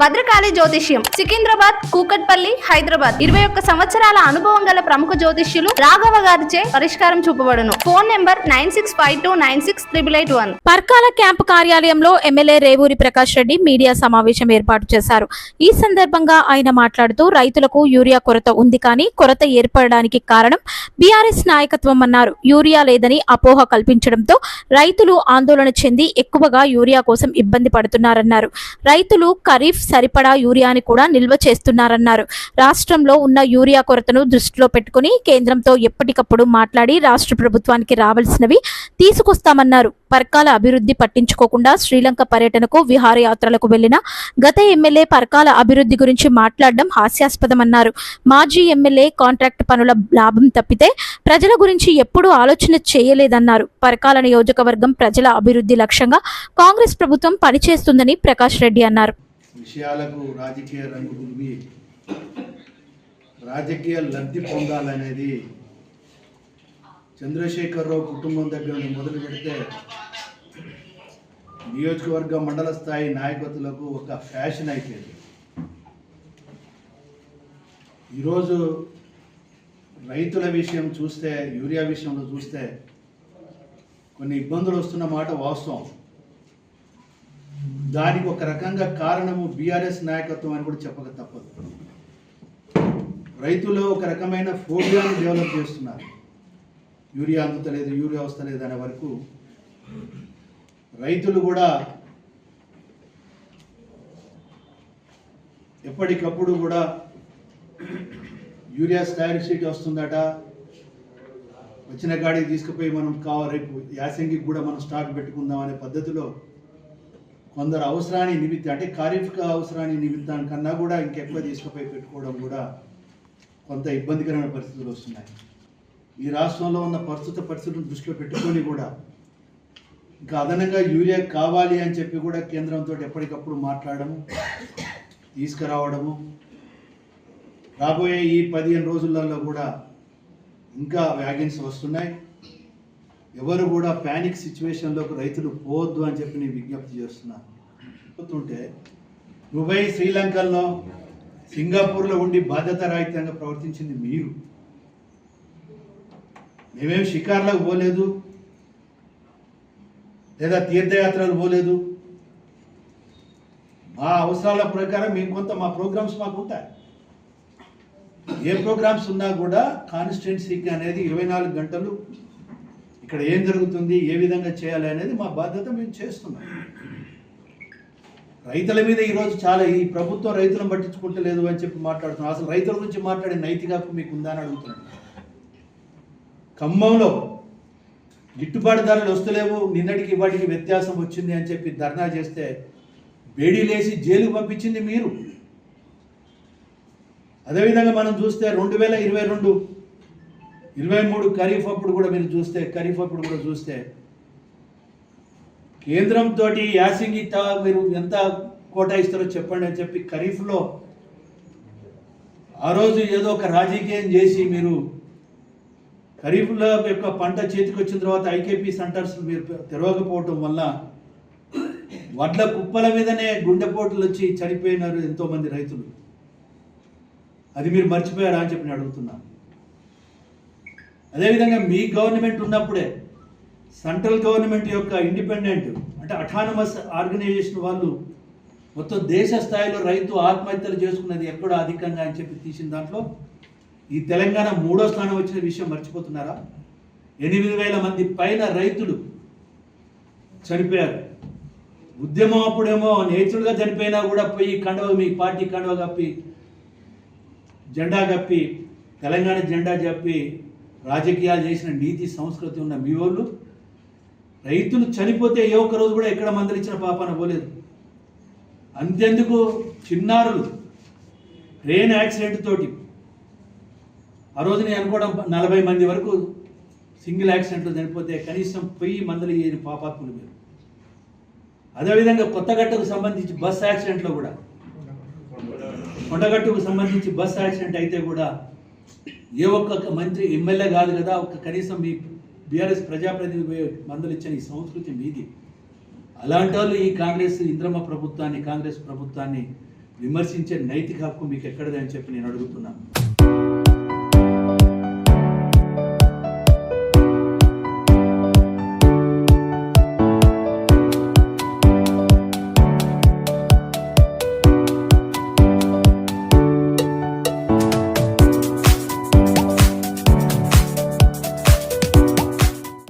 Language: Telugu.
భద్రకాళి జ్యోతిష్యం సికింద్రాబాద్ కూకట్పల్లి హైదరాబాద్. ఇరవై ఒక్క సంవత్సరాల అనుభవం గల ప్రముఖ జ్యోతిష్యులు రాఘవ గారిచే పరిష్కారం చూపబడును. Phone number nine six five two nine six triple eight one. Parkal camp కార్యాలయంలో ఎమ్మెల్యే రేవూరి ప్రకాష్ రెడ్డి మీడియా సమావేశం ఏర్పాటు చేశారు. ఈ సందర్భంగా ఆయన మాట్లాడుతూ రైతులకు యూరియా కొరత ఉంది కానీ కొరత ఏర్పడడానికి కారణం బీఆర్ఎస్ నాయకత్వం అన్నారు. యూరియా లేదని అపోహ కల్పించడంతో రైతులు ఆందోళన చెంది ఎక్కువగా యూరియా కోసం ఇబ్బంది పడుతున్నారన్నారు. రైతులు ఖరీఫ్ సరిపడా యూరియాని కూడా నిల్వ చేస్తున్నారన్నారు. రాష్ట్రంలో ఉన్న యూరియా కొరతను దృష్టిలో పెట్టుకుని కేంద్రంతో ఎప్పటికప్పుడు మాట్లాడి రాష్ట్ర ప్రభుత్వానికి రావాల్సినవి తీసుకొస్తామన్నారు. పర్కాల అభివృద్ధి పట్టించుకోకుండా శ్రీలంక పర్యటనకు విహారయాత్రలకు వెళ్ళిన గత ఎమ్మెల్యే పర్కాల అభివృద్ధి గురించి మాట్లాడడం హాస్యాస్పదమన్నారు. మాజీ ఎమ్మెల్యే కాంట్రాక్ట్ పనుల లాభం తప్పితే ప్రజల గురించి ఎప్పుడూ ఆలోచన చేయలేదన్నారు. పరకాల నియోజకవర్గం ప్రజల అభివృద్ధి లక్ష్యంగా కాంగ్రెస్ ప్రభుత్వం పనిచేస్తుందని ప్రకాష్ రెడ్డి అన్నారు. విషయాలకు రాజకీయ రంగు దులిపి రాజకీయ లబ్ధి పొందాలనేది చంద్రశేఖరరావు కుటుంబం దగ్గర మొదలు పెడితే నియోజకవర్గ మండల స్థాయి నాయకత్వులకు ఒక ఫ్యాషన్ అయిపోయింది. ఈరోజు రైతుల విషయం చూస్తే యూరియా విషయంలో చూస్తే కొన్ని ఇబ్బందులు వస్తున్న మాట వాస్తవం. దానికి ఒక రకంగా కారణము బీఆర్ఎస్ నాయకత్వం అని కూడా చెప్పక తప్పదు. రైతులు ఒక రకమైన ఫోబియాను డెవలప్ చేస్తున్నారు. యూరియా అందుతలేదు యూరియా వస్తలేదు అనే వరకు రైతులు కూడా ఎప్పటికప్పుడు కూడా యూరియా స్టైర్ షీట్ వస్తుందట. వచ్చిన గాడికి తీసుకుపోయి మనం కావాలి రేపు యాసంగికి కూడా మనం స్టాక్ పెట్టుకుందాం అనే పద్ధతిలో కొందరు అవసరాన్ని నిమిత్తం అంటే ఖరీఫ్ అవసరాన్ని నిమిత్తం కన్నా కూడా ఇంకెక్కువ తీసుకుపోయి పెట్టుకోవడం కూడా కొంత ఇబ్బందికరమైన పరిస్థితులు వస్తున్నాయి. ఈ రాష్ట్రంలో ఉన్న ప్రస్తుత పరిస్థితులను దృష్టిలో పెట్టుకొని కూడా ఇంకా అదనంగా యూరియా కావాలి అని చెప్పి కూడా కేంద్రంతో ఎప్పటికప్పుడు మాట్లాడము తీసుకురావడము. రాబోయే ఈ పదిహేను రోజులలో కూడా ఇంకా వ్యాగన్స్ వస్తున్నాయి. ఎవరు కూడా ప్యానిక్ సిచ్యువేషన్లోకి రైతులు పోవద్దు అని చెప్పి నేను విజ్ఞప్తి చేస్తున్నాను పోతుంటే దుబాయ్ శ్రీలంకల్లో సింగపూర్లో ఉండి బాధ్యత రాహిత్యంగా ప్రవర్తించింది మీరు. మేమేం షికార్లకు పోలేదు. లేదా తీర్థయాత్రలు పోలేదు. మా అవసరాల ప్రకారం మేము కొంత మా ప్రోగ్రామ్స్ మాకు ఉంటాయి. ఏ ప్రోగ్రామ్స్ ఉన్నా కూడా కాన్స్టిట్యున్సీకి అనేది ఇరవై నాలుగు గంటలు ఇక్కడ ఏం జరుగుతుంది ఏ విధంగా చేయాలి అనేది మా బాధ్యత మేము చేస్తున్నాం. రైతుల మీద ఈరోజు చాలా ఈ ప్రభుత్వం రైతులను పట్టించుకుంటే లేదు అని చెప్పి మాట్లాడుతున్నాం. అసలు రైతుల గురించి మాట్లాడే నైతిక మీకు ఉందా అని అడుగుతున్నాను. ఖమ్మంలో గిట్టుబాటు ధరలు వస్తలేవు నిన్నటికి వాటికి వ్యత్యాసం వచ్చింది అని చెప్పి ధర్నా చేస్తే బేడీలేసి జైలుకు పంపించింది మీరు. అదేవిధంగా మనం చూస్తే రెండు వేల ఇరవై రెండు ఇరవై మూడు ఖరీఫ్ అప్పుడు కూడా మీరు చూస్తే ఖరీఫ్ అప్పుడు కూడా చూస్తే కేంద్రంతో యాసింగి మీరు ఎంత కోటా ఇస్తారో చెప్పండి అని చెప్పి ఖరీఫ్లో ఆ రోజు ఏదో ఒక రాజకీయం చేసి మీరు ఖరీఫ్లో యొక్క పంట చేతికి వచ్చిన తర్వాత ఐకేపీ సెంటర్స్ మీరు తెరవకపోవటం వల్ల వడ్ల కుప్పల మీదనే గుండెపోటులు వచ్చి చనిపోయినారు ఎంతోమంది రైతులు. అది మీరు మర్చిపోయారా అని చెప్పి నేను అడుగుతున్నాను అదేవిధంగా మీ గవర్నమెంట్ ఉన్నప్పుడే సెంట్రల్ గవర్నమెంట్ యొక్క ఇండిపెండెంట్ అంటే అటానమస్ ఆర్గనైజేషన్ వాళ్ళు మొత్తం దేశ స్థాయిలో రైతు ఆత్మహత్యలు చేసుకున్నది ఎక్కడో అధికంగా అని చెప్పి తీసిన దాంట్లో ఈ తెలంగాణ మూడో స్థానం వచ్చిన విషయం మర్చిపోతున్నారా? ఎనిమిది వేల మంది పైన రైతులు చనిపోయారు. ఉద్యమం అప్పుడేమో నేచురల్గా చనిపోయినా కూడా పోయి కండవ మీ పార్టీ కండవ కప్పి జెండా కప్పి తెలంగాణ జెండా చెప్పి రాజకీయాలు చేసిన నీతి సంస్కృతి ఉన్న మీ వాళ్ళు రైతులు చనిపోతే ఏ ఒక్క రోజు కూడా ఎక్కడ మందలిచ్చిన పాపాన పోలేదు. అంతెందుకు చిన్నారులు ట్రైన్ యాక్సిడెంట్ తోటి. ఆ రోజు నేను అనుకోవడం నలభై మంది వరకు సింగిల్ యాక్సిడెంట్లో చనిపోతే కనీసం పొయ్యి మందలు చేయని పాపాత్ములు మీరు. అదేవిధంగా కొత్తగట్టకు సంబంధించి బస్ యాక్సిడెంట్లో కూడా. కొండగట్టుకు సంబంధించి బస్ యాక్సిడెంట్ అయితే కూడా ఏ ఒక్క మంత్రి ఎమ్మెల్యే కాదు కదా ఒక్క కనీసం మీ బీఆర్ఎస్ ప్రజాప్రతినిధి మందులు ఇచ్చిన ఈ సంస్కృతి మీది. అలాంటి వాళ్ళు ఈ కాంగ్రెస్ ఇంద్రమ్మ ప్రభుత్వాన్ని కాంగ్రెస్ ప్రభుత్వాన్ని విమర్శించే నైతిక హక్కు మీకు ఎక్కడదని చెప్పి నేను అడుగుతున్నాను